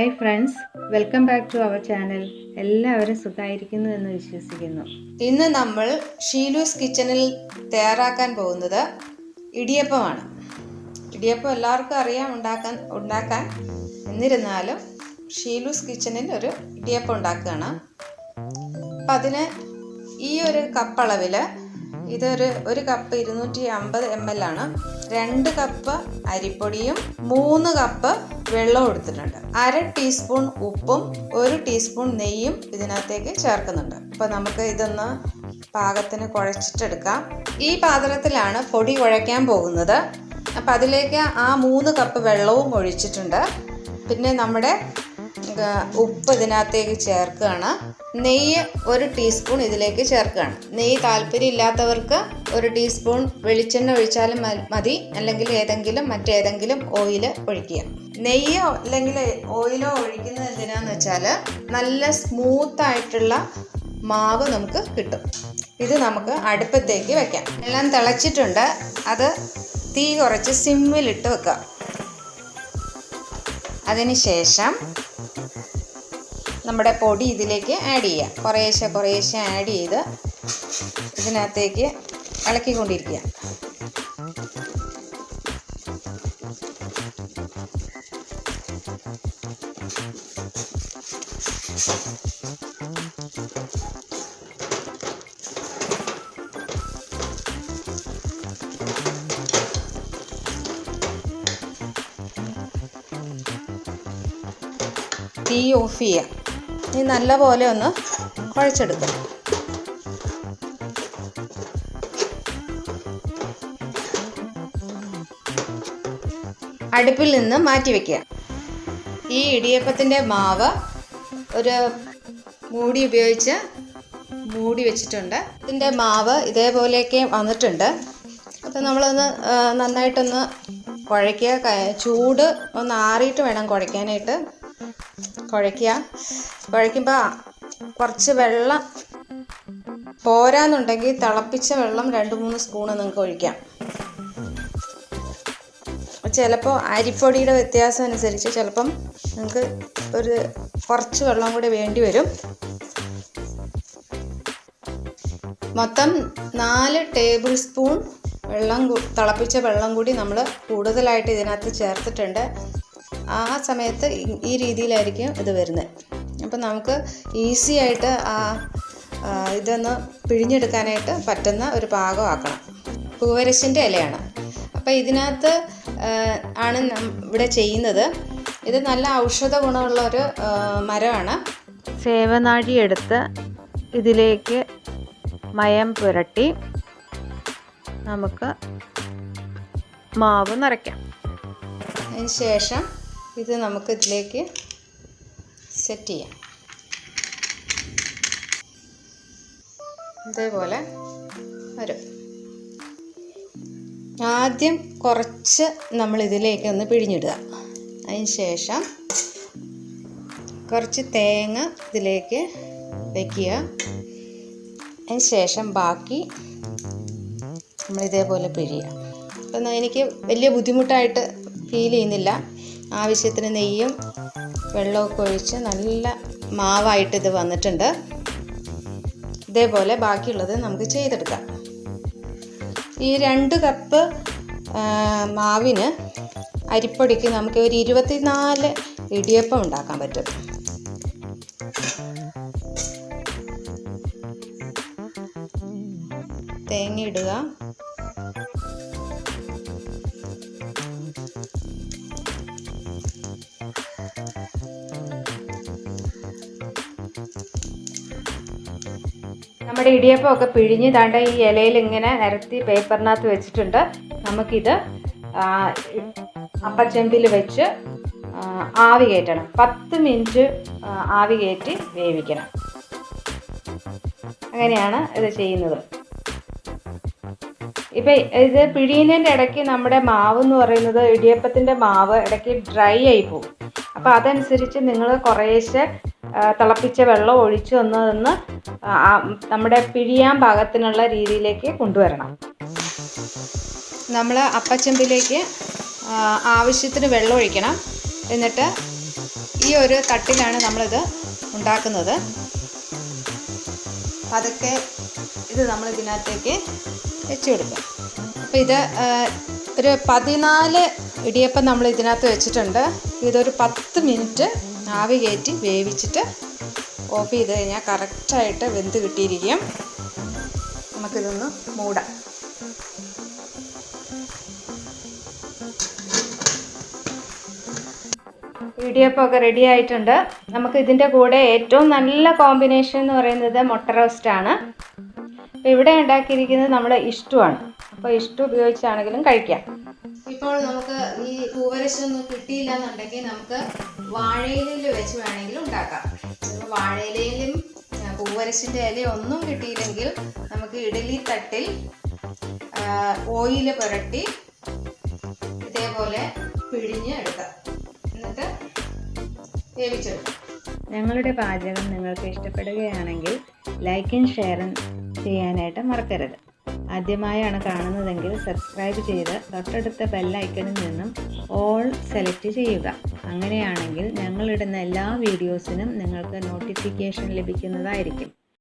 Hi friends welcome back to our channel. എല്ലാവരും സുഖമായിരിക്കുന്നു എന്ന് വിശ്വസിക്കുന്നു. ഇന്ന് നമ്മൾ ഷീലൂസ് കിച്ചണിൽ തയ്യാറാക്കാൻ പോകുന്നത് ഇടിയപ്പമാണ്. ഇടിയപ്പം എല്ലാവർക്കും അറിയാം ഉണ്ടാക്കാൻ ഉണ്ടാക്കാൻ. എന്നിരുന്നാലും ഷീലൂസ് കിച്ചണിൽ ഒരു ഇടിയപ്പം ഉണ്ടാക്കുകയാണ്. അപ്പം അതിന് ഈ ഒരു കപ്പ് അളവിൽ ഇതൊരു ഒരു കപ്പ് ഇരുന്നൂറ്റി അമ്പത് എം എൽ ആണ്. രണ്ട് കപ്പ് അരിപ്പൊടിയും മൂന്ന് കപ്പ് വെള്ളവും എടുത്തിട്ടുണ്ട്. അര ടീസ്പൂൺ ഉപ്പും ഒരു ടീസ്പൂൺ നെയ്യും ഇതിനകത്തേക്ക് ചേർക്കുന്നുണ്ട്. അപ്പോൾ നമുക്ക് ഇതൊന്ന് പാകത്തിന് കുഴച്ചിട്ടെടുക്കാം. ഈ പാത്രത്തിലാണ് പൊടി കുഴയ്ക്കാൻ പോകുന്നത്. അപ്പം അതിലേക്ക് ആ മൂന്ന് കപ്പ് വെള്ളവും ഒഴിച്ചിട്ടുണ്ട്. പിന്നെ നമ്മുടെ ഉപ്പ് ഇതിനകത്തേക്ക് ചേർക്കുകയാണ്. നെയ്യ് ഒരു ടീസ്പൂൺ ഇതിലേക്ക് ചേർക്കുകയാണ്. നെയ്യ് താല്പര്യമില്ലാത്തവർക്ക് ഒരു ടീസ്പൂൺ വെളിച്ചെണ്ണ ഒഴിച്ചാലും മതി. അല്ലെങ്കിൽ ഏതെങ്കിലും മറ്റേതെങ്കിലും ഓയിൽ ഒഴിക്കുക. നെയ്യോ അല്ലെങ്കിൽ ഓയിലോ ഒഴിക്കുന്നത് എന്തിനാന്ന് വെച്ചാൽ നല്ല സ്മൂത്തായിട്ടുള്ള മാവ് നമുക്ക് കിട്ടും. ഇത് നമുക്ക് അടുപ്പത്തേക്ക് വെക്കാം. എല്ലാം തിളച്ചിട്ടുണ്ട്. അത് തീ കുറച്ച് സിമ്മിലിട്ട് വെക്കാം അതിനുശേഷം നമ്മുടെ പൊടി ഇതിലേക്ക് ആഡ് ചെയ്യാം. കുറേശ്ശെ കുറേശ്ശെ ആഡ് ചെയ്ത് ഇതിനകത്തേക്ക് ഇളക്കിക്കൊണ്ടിരിക്കുക. തീ ഓഫ് ചെയ്യുക. ഇനി നല്ലപോലെ ഒന്ന് കുഴച്ചെടുക്കും. അടുപ്പിൽ നിന്ന് മാറ്റി വയ്ക്കുക ഈ ഇടിയപ്പത്തിന്റെ മാവ് ഒരു മൂടി ഉപയോഗിച്ച് മൂടി വെച്ചിട്ടുണ്ട്. ഇതിന്റെ മാവ് ഇതേപോലെയൊക്കെ വന്നിട്ടുണ്ട്. അപ്പോൾ നമ്മളൊന്ന് നന്നായിട്ടൊന്ന് കുഴയ്ക്കുക. ചൂട് ഒന്ന് ആറിയിട്ട് വേണം കുഴയ്ക്കാനായിട്ട്. കുഴയ്ക്കുക. കുഴയ്ക്കുമ്പോൾ കുറച്ച് വെള്ളം പോരാന്നുണ്ടെങ്കിൽ തിളപ്പിച്ച വെള്ളം രണ്ട് മൂന്ന് സ്പൂണ് നിങ്ങൾക്ക് ഒഴിക്കാം. ചിലപ്പോൾ അരിപ്പൊടിയുടെ വ്യത്യാസം അനുസരിച്ച് ചിലപ്പം നിങ്ങൾക്ക് ഒരു കുറച്ച് വെള്ളം കൂടി വേണ്ടി വരും. മൊത്തം നാല് ടേബിൾ സ്പൂൺ വെള്ളം തിളപ്പിച്ച വെള്ളം കൂടി നമ്മൾ കൂടുതലായിട്ട് ഇതിനകത്ത് ചേർത്തിട്ടുണ്ട്. ആ സമയത്ത് ഈ രീതിയിലായിരിക്കും ഇത് വരുന്നത്. അപ്പം നമുക്ക് ഈസി ആയിട്ട് ആ ഇതൊന്ന് പിഴിഞ്ഞെടുക്കാനായിട്ട് പറ്റുന്ന ഒരു പാകമാക്കണം പൂവരശിന്റെ ഇലയാണ്. അപ്പോൾ ഇതിനകത്ത് ആണ് ഇവിടെ ചെയ്യുന്നത്. ഇത് നല്ല ഔഷധ ഗുണമുള്ള ഒരു മരമാണ്. സേവനാഴി എടുത്ത് ഇതിലേക്ക് മയം പുരട്ടി നമുക്ക് മാവ് നിറയ്ക്കാം. അതിന് ശേഷം ഇത് നമുക്ക് ഇതിലേക്ക് സെറ്റ് ചെയ്യാം. ഇതേപോലെ വരും. ആദ്യം കുറച്ച് നമ്മൾ ഇതിലേക്ക് ഒന്ന് പിഴിഞ്ഞിടുക. അതിന് ശേഷം കുറച്ച് തേങ്ങ ഇതിലേക്ക് വയ്ക്കുക അതിന് ശേഷം ബാക്കി നമ്മൾ ഇതേപോലെ പിഴിയുക. അപ്പം എനിക്ക് വലിയ ബുദ്ധിമുട്ടായിട്ട് ഫീൽ ചെയ്യുന്നില്ല. ആവശ്യത്തിന് നെയ്യും വെള്ളമൊക്കെ ഒഴിച്ച് നല്ല മാവായിട്ട് ഇത് വന്നിട്ടുണ്ട്. ഇതേപോലെ ബാക്കിയുള്ളത് നമുക്ക് ചെയ്തെടുക്കാം. ഈ രണ്ട് കപ്പ് മാവിന് അരിപ്പൊടിക്ക് നമുക്ക് ഒരു ഇരുപത്തിനാല് ഇടിയപ്പം ഉണ്ടാക്കാൻ പറ്റും. തേങ്ങ ഇടുക. നമ്മുടെ ഇടിയപ്പം ഒക്കെ പിഴിഞ്ഞ് താണ്ട ഈ ഇലയിൽ ഇങ്ങനെ നിരത്തി പേപ്പറിനകത്ത് വെച്ചിട്ടുണ്ട്. നമുക്കിത് അപ്പച്ചമ്പിൽ വെച്ച് ആവി കയറ്റണം. പത്ത് മിനിറ്റ് ആവി കയറ്റി വേവിക്കണം. അങ്ങനെയാണ് ഇത് ചെയ്യുന്നത്. ഇപ്പം ഇത് പിഴിയുന്നതിന്റെ ഇടയ്ക്ക് നമ്മുടെ മാവ് എന്ന് പറയുന്നത് ഇടിയപ്പത്തിന്റെ മാവ് ഇടയ്ക്ക് ഡ്രൈ ആയി പോകും. അപ്പോൾ അതനുസരിച്ച് നിങ്ങൾ കുറേശ്ശെ തിളപ്പിച്ച വെള്ളം ഒഴിച്ച് ഒന്ന് ആ, നമ്മുടെ പിഴിയാൻ പാകത്തിനുള്ള രീതിയിലേക്ക് കൊണ്ടുവരണം. നമ്മൾ അപ്പച്ചെമ്പിലേക്ക് ആവശ്യത്തിന് വെള്ളം ഒഴിക്കണം. എന്നിട്ട് ഈ ഒരു തട്ടിലാണ് നമ്മളിത് ഉണ്ടാക്കുന്നത്. അതൊക്കെ ഇത് നമ്മൾ ഇതിനകത്തേക്ക് വെച്ച് കൊടുക്കുക. അപ്പോൾ ഇത് ഒരു പതിനാല് ഇടിയപ്പം നമ്മൾ ഇതിനകത്ത് വെച്ചിട്ടുണ്ട്. ഇതൊരു പത്ത് മിനിറ്റ് ആവി കയറ്റി വേവിച്ചിട്ട് ഓഫ് ചെയ്ത് കഴിഞ്ഞാൽ കറക്റ്റായിട്ട് വെന്ത് കിട്ടിയിരിക്കും. നമുക്കിതൊന്ന് മൂടാം. ഇടിയപ്പമൊക്കെ റെഡി ആയിട്ടുണ്ട്. നമുക്ക് ഇതിന്റെ കൂടെ ഏറ്റവും നല്ല കോമ്പിനേഷൻ എന്ന് പറയുന്നത് മുട്ട റോസ്റ്റാണ് ഇവിടെ ഉണ്ടാക്കിയിരിക്കുന്നത് നമ്മുടെ ഇഷ്ടമാണ് അപ്പോൾ ഇഷ്ടം ഉപയോഗിച്ചാണെങ്കിലും കഴിക്കാം. ഇപ്പോൾ നമുക്ക് ഈ പൂവരശൊന്നും കിട്ടിയില്ല എന്നുണ്ടെങ്കിൽ നമുക്ക് വാഴയിലിൽ വെച്ച് വേണമെങ്കിൽ ഉണ്ടാക്കാം. വാഴയിലയിലും ആ, പൂവരശിന്റെ ഇലയും ഒന്നും കിട്ടിയില്ലെങ്കിൽ നമുക്ക് ഇഡലി തട്ടിൽ ഓയിൽ പുരട്ടി ഇതേപോലെ പിഴിഞ്ഞ് എടുക്കാം. എന്നിട്ട് വേവിച്ചെടുക്കാം. ഞങ്ങളുടെ പാചകം നിങ്ങൾക്ക് ഇഷ്ടപ്പെടുകയാണെങ്കിൽ ലൈക്കും ഷെയറും ചെയ്യാനായിട്ട് മറക്കരുത്. ആദ്യമായാണ് കാണുന്നതെങ്കിൽ സബ്സ്ക്രൈബ് ചെയ്ത് തൊട്ടടുത്ത ബെല്ലൈക്കണിൽ നിന്നും ഓൾ സെലക്ട് ചെയ്യുക. അങ്ങനെയാണെങ്കിൽ ഞങ്ങളിടുന്ന എല്ലാ വീഡിയോസിനും നിങ്ങൾക്ക് നോട്ടിഫിക്കേഷൻ ലഭിക്കുന്നതായിരിക്കും.